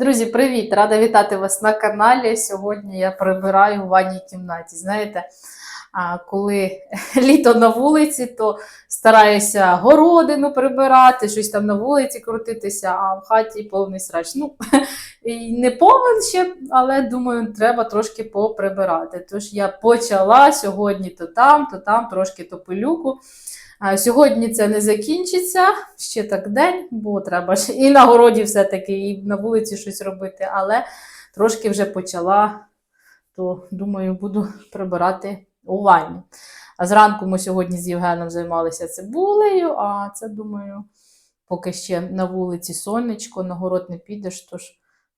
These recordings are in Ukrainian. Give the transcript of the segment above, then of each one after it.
Друзі, привіт! Рада вітати вас на каналі. Сьогодні я прибираю в ванній кімнаті. Знаєте, коли літо на вулиці, то стараюся городину прибирати, щось там на вулиці крутитися, а в хаті повний срач. Ну, і не повен ще, але думаю, треба трошки поприбирати. Тож я почала сьогодні то там, то там, трошки то пилюку. Сьогодні це не закінчиться, ще так день, бо треба ж і на городі все-таки, і на вулиці щось робити, але трошки вже почала, то думаю, буду прибирати у ванні. А зранку ми сьогодні з Євгеном займалися цибулею, а це, думаю, поки ще на вулиці сонечко, на город не підеш, тож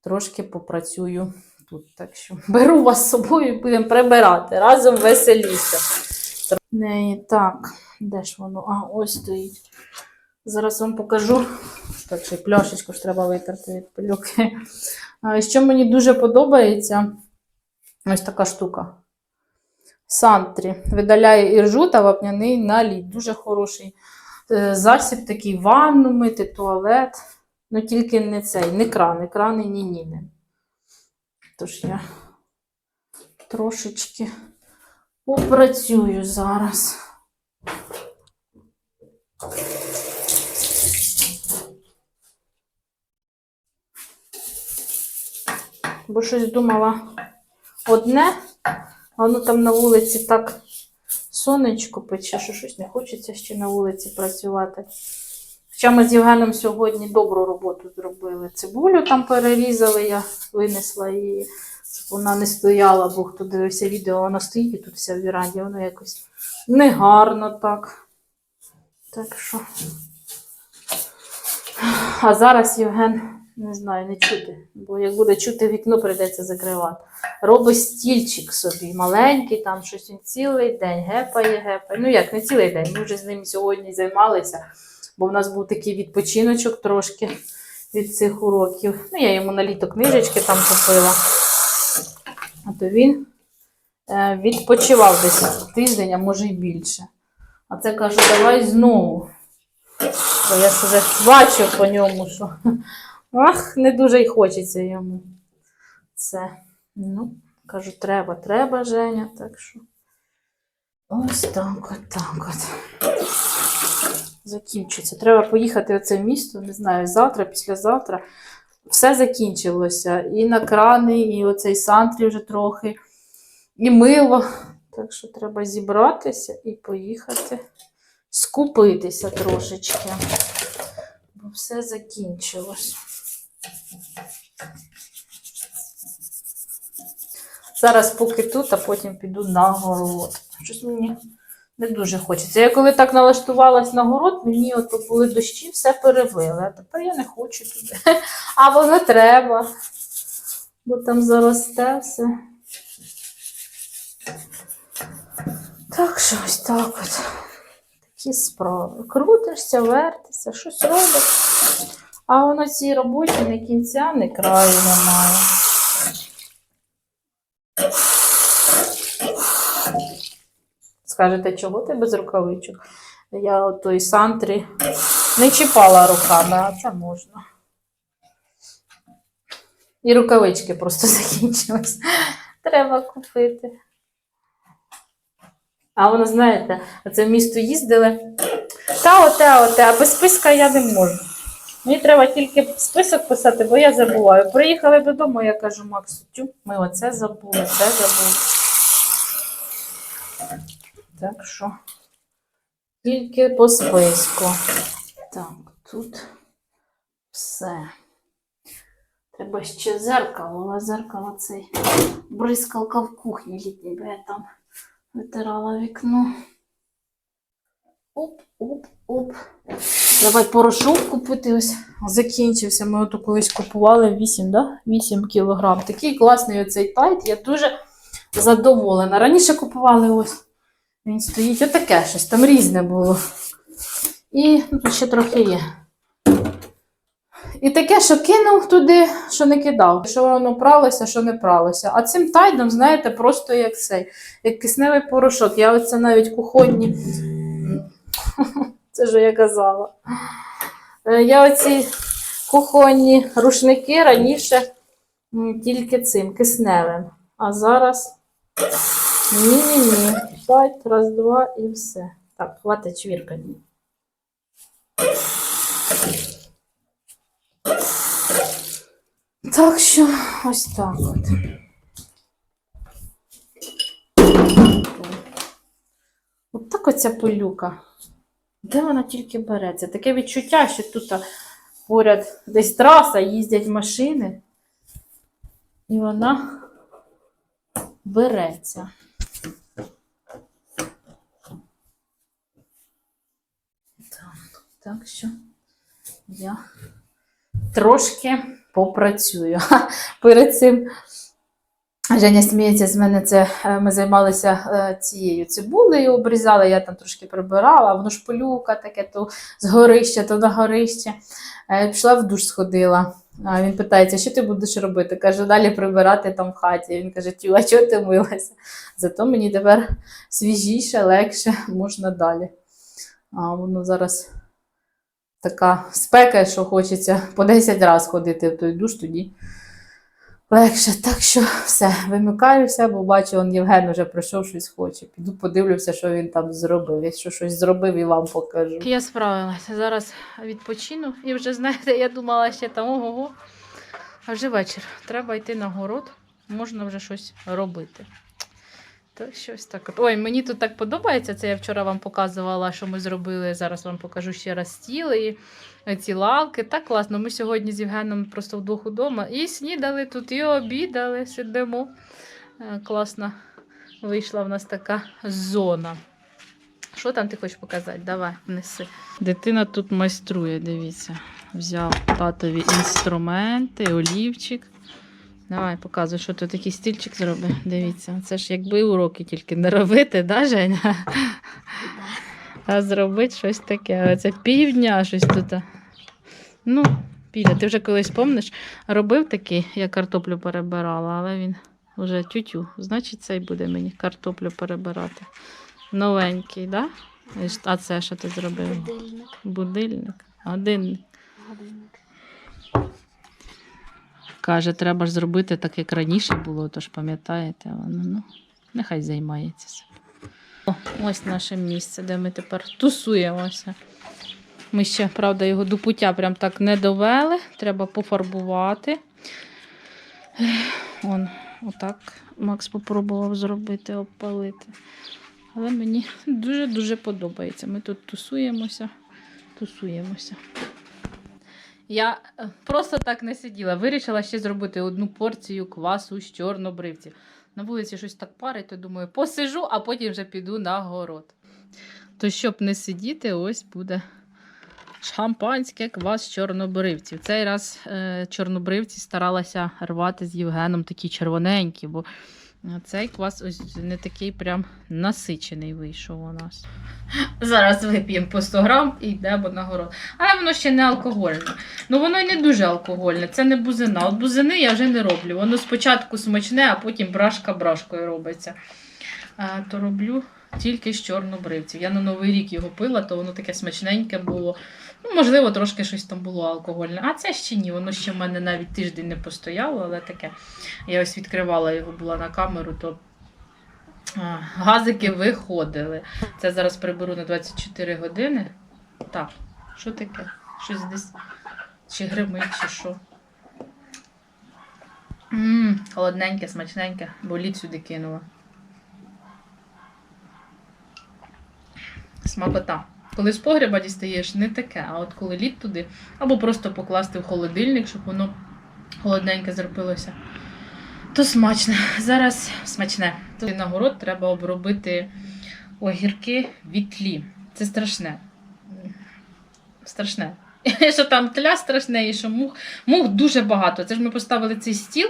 трошки попрацюю тут. Так що беру вас з собою і будемо прибирати. Разом веселіше. Так. Де ж воно? А, ось стоїть. Зараз вам покажу. Так, ще пляшечку ж треба витерти від пилюки. Що мені дуже подобається, ось така штука. Сантрі. Видаляє іржу та вапняний наліт. Дуже хороший е, засіб, такий ванну мити, туалет. Ну, тільки не цей, не крани, крани ні ні не. Тож я трошечки попрацюю зараз. Бо щось думала одне, а воно там на вулиці так сонечко пече, що щось не хочеться ще на вулиці працювати. Хоча ми з Євгеном сьогодні добру роботу зробили. Цибулю там перерізали, я винесла її, щоб вона не стояла, бо хто дивився відео, вона стоїть і тут вся в віранді, воно якось негарно так. Так що. А зараз Євген, не знаю, не чути, бо як буде чути вікно, прийдеться закривати. Робить стільчик собі, маленький, там щось він цілий день гепає, гепає. Ну як, не цілий день, ми вже з ним сьогодні займалися, бо в нас був такий відпочиночок трошки від цих уроків. Ну, я йому на літо книжечки там купила. А то він е, відпочивав десь тиждень, а може й більше. А це каже, давай знову. Бо я ж вже бачу по ньому, що ах, не дуже й хочеться йому. Це. Ну, кажу, треба, треба, Женя, так що. Ось так от, так от. Закінчується. Треба поїхати в це місто, не знаю, завтра, післязавтра. Все закінчилося. І на крани, і оцей сантрі вже трохи, і мило. Так що треба зібратися і поїхати скупитися трошечки. Бо все закінчилось. Зараз поки тут, а потім піду на город. Щось мені не дуже хочеться. Я коли так налаштувалась на город, мені от були дощі, все перевили. А тепер я не хочу туди. А воно треба. Бо там заросте все. Так що ось так от. Такі справи. Крутишся, вертишся, щось робиш. А воно цій роботі не кінця, не краю немає. Скажете, чого ти без рукавичок? Я от той сантрі не чіпала руками, а це можна. І рукавички просто закінчились. Треба купити. А воно, знаєте, оце в місто їздили. Та оте, оте, а без списка я не можу. Мені треба тільки список писати, бо я забуваю. Приїхали додому, я кажу, Максу, тю, ми оце забули, це забули. Так що тільки по списку. Так, тут все. Треба ще зеркало, але зеркало цей бризкалка в кухні літній, бо я там витирала вікно. Оп, оп, оп. Давай порошок купити. Ось закінчився. Ми ото колись купували 8, да? 8 кілограм. Такий класний оцей тайт. Я дуже задоволена. Раніше купували ось. Він стоїть отаке щось, там різне було. І ну, тут ще трохи є. І таке, що кинув туди, що не кидав. Що воно пралося, що не пралося. А цим тайдом, знаєте, просто як цей, як кисневий порошок. Я оце навіть кухонні. Це ж я казала. Е, Я оці кухонні рушники раніше тільки цим кисневим. А зараз ні-ні-ні. П'ять, раз, два і все. Так, хватить чвіркати. Так що ось так от. От так оця пилюка. Де вона тільки береться? Таке відчуття, що тут поряд десь траса, їздять машини, і вона береться. Так, так що я трошки попрацюю. Перед цим Женя сміється з мене, це е, ми займалися е, цією цибулею, обрізали, я там трошки прибирала, воно ж пилюка таке, то з горища, то на горище. Пішла в душ сходила. А він питається, що ти будеш робити? Каже, далі прибирати там в хаті. Він каже, тю, а чого ти милася? Зато мені тепер свіжіше, легше, можна далі. А воно зараз така спека, що хочеться по 10 разів ходити в той душ, тоді легше. Так що все, вимикаюся, бо бачу, он Євген вже прийшов щось хоче. Піду подивлюся, що він там зробив. Якщо щось зробив, і вам покажу. Я справилася. Зараз відпочину. І вже знаєте, я думала ще там ого. А вже вечір. Треба йти на город, можна вже щось робити. Так, щось так. Ой, мені тут так подобається. Це я вчора вам показувала, що ми зробили. Зараз вам покажу ще раз стіл і ці лавки. Так класно. Ми сьогодні з Євгеном просто вдвох удома і снідали тут, і обідали, сидимо. Е, Класно вийшла в нас така зона. Що там ти хочеш показати? Давай, неси. Дитина тут майструє, дивіться. Взяв татові інструменти, олівчик. Давай, показуй, що тут такий стільчик зробив. Дивіться, це ж якби уроки тільки не робити, да, Женя? А зробити щось таке. Оце півдня щось тут. Ну, Піля, ти вже колись помниш, робив такий, я картоплю перебирала, але він вже тютю. Значить, цей буде мені картоплю перебирати. Новенький, да? А це що ти зробив? Будильник. Будильник. Годинник. Годинник. Каже, треба ж зробити так, як раніше було, тож пам'ятаєте, воно ну, нехай займається. О, ось наше місце, де ми тепер тусуємося. Ми ще, правда, його до пуття прям так не довели. Треба пофарбувати. Он, отак Макс попробував зробити, обпалити. Але мені дуже-дуже подобається. Ми тут тусуємося, тусуємося. Я е, просто так не сиділа. Вирішила ще зробити одну порцію квасу з чорнобривців. На вулиці щось так парить, то думаю, посижу, а потім вже піду на город. То, щоб не сидіти, ось буде шампанське квас з чорнобривців. Цей раз е, чорнобривці старалася рвати з Євгеном такі червоненькі, бо е, цей квас ось не такий прям насичений вийшов у нас. Зараз вип'ємо по 100 грам і йдемо на город. Але воно ще не алкогольне. Ну воно й не дуже алкогольне, це не бузина. От бузини я вже не роблю. Воно спочатку смачне, а потім брашка брашкою робиться. А, то роблю тільки з чорнобривців. Я на Новий рік його пила, то воно таке смачненьке було. Ну, можливо, трошки щось там було алкогольне. А це ще ні, воно ще в мене навіть тиждень не постояло, але таке. Я ось відкривала його була на камеру, то газики виходили. Це зараз приберу на 24 години. Так, що таке? Щось десь чи гримить, чи що. Ммм, холодненьке, смачненьке, бо лід сюди кинула. Смакота. Коли з погреба дістаєш, не таке, а от коли лід туди, або просто покласти в холодильник, щоб воно холодненьке зробилося, то смачне. Зараз смачне. На город треба обробити огірки від тлі. Це страшне. Страшне. Що там тля страшне, і що мух. Мух дуже багато. Це ж ми поставили цей стіл.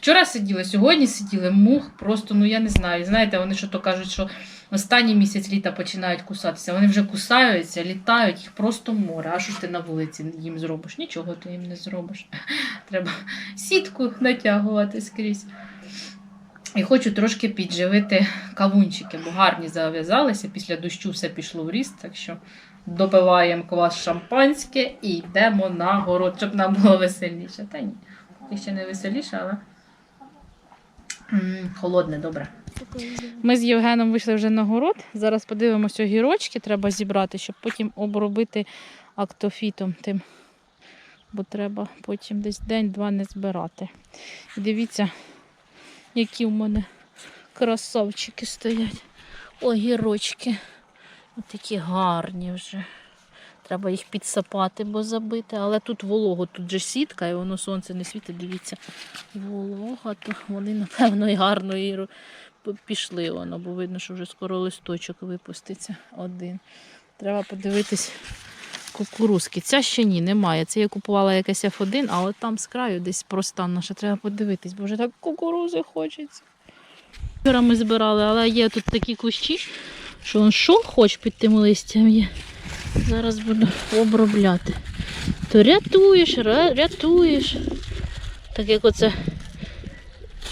Вчора сиділи, сьогодні сиділи, мух просто, ну я не знаю. Знаєте, вони що то кажуть, що останній місяць літа починають кусатися. Вони вже кусаються, літають, їх просто море. А що ж ти на вулиці їм зробиш? Нічого ти їм не зробиш. Треба сітку натягувати скрізь. І хочу трошки підживити кавунчики, бо гарні зав'язалися. Після дощу все пішло в ріст, так що допиваємо квас шампанське і йдемо на город, щоб нам було веселіше. Та ні, ще не веселіше, але холодне, добре. Ми з Євгеном вийшли вже на город. Зараз подивимося огірочки, треба зібрати, щоб потім обробити актофітом тим. Бо треба потім десь день-два не збирати. І дивіться, які в мене красавчики стоять. Огірочки. Ось такі гарні вже. Треба їх підсапати, бо забити. Але тут волого, тут же сітка, і воно сонце не світить, дивіться. Волога, то вони, напевно, і гарно і пішли воно, бо видно, що вже скоро листочок випуститься один. Треба подивитись кукурузки. Ця ще ні, немає. Це я купувала якесь F1, а там з краю десь проста наша. Треба подивитись, бо вже так кукурузи хочеться. Вчора ми збирали, але є тут такі кущі, що он що хоч під тим листям є. Зараз буду обробляти. То рятуєш, рятуєш. Так як оце.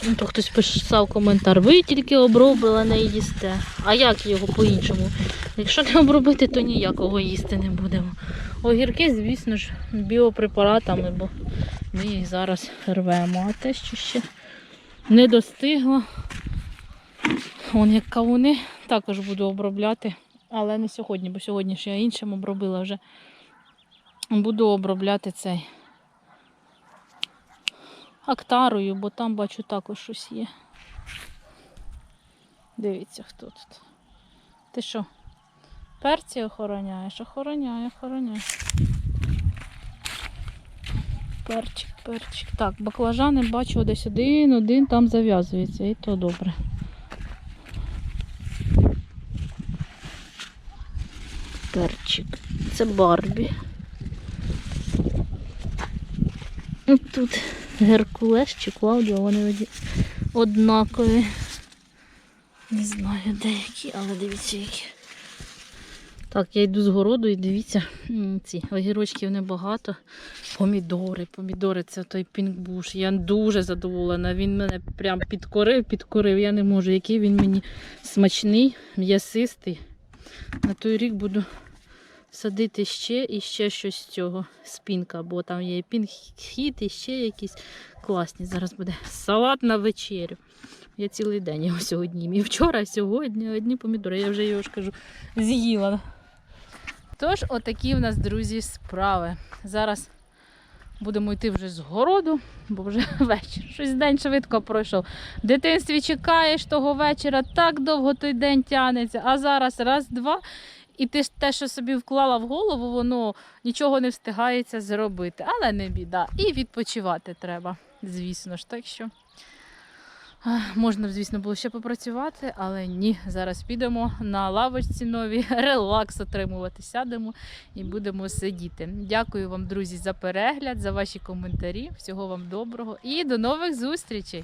Ну, то хтось писав коментар, ви тільки обробили, не їсте. А як його по-іншому? Якщо не обробити, то ніякого їсти не будемо. Огірки, звісно ж, біопрепаратами, бо ми їх зараз рвемо. А те, що ще не достигло. Вон як кавуни, також буду обробляти, але не сьогодні, бо сьогодні ж я іншим обробила вже. Буду обробляти цей актарою, бо там бачу також щось є. Дивіться, хто тут. Ти що? Перці охороняєш? Охороняє, охороняє. Перчик, перчик. Так, баклажани бачу десь один, один там зав'язується, і то добре. Перчик. Це Барбі. Тут Геркулес чи Клаудіо, вони однакові. Не знаю деякі, але дивіться які. Так, я йду з городу і дивіться, ці огірочків небагато. Помідори, помідори, це той пінгбуш. Я дуже задоволена. Він мене прям підкорив, підкорив. Я не можу, який він мені смачний, м'ясистий. На той рік буду садити ще і ще щось з цього. Спінка, бо там є пінхіт, і ще якісь класні. Зараз буде салат на вечерю. Я цілий день його сьогодні. І вчора, і сьогодні одні помідори. Я вже його ж кажу, з'їла. Тож, отакі в нас, друзі, справи. Зараз будемо йти вже з городу, бо вже вечір. Щось день швидко пройшов. В дитинстві чекаєш того вечора, так довго той день тягнеться, а зараз раз-два. І ти ж те, що собі вклала в голову, воно нічого не встигається зробити. Але не біда. І відпочивати треба, звісно ж. Так що можна, звісно, було ще попрацювати, але ні. Зараз підемо на лавочці нові, релакс отримувати. Сядемо і будемо сидіти. Дякую вам, друзі, за перегляд, за ваші коментарі. Всього вам доброго і до нових зустрічей!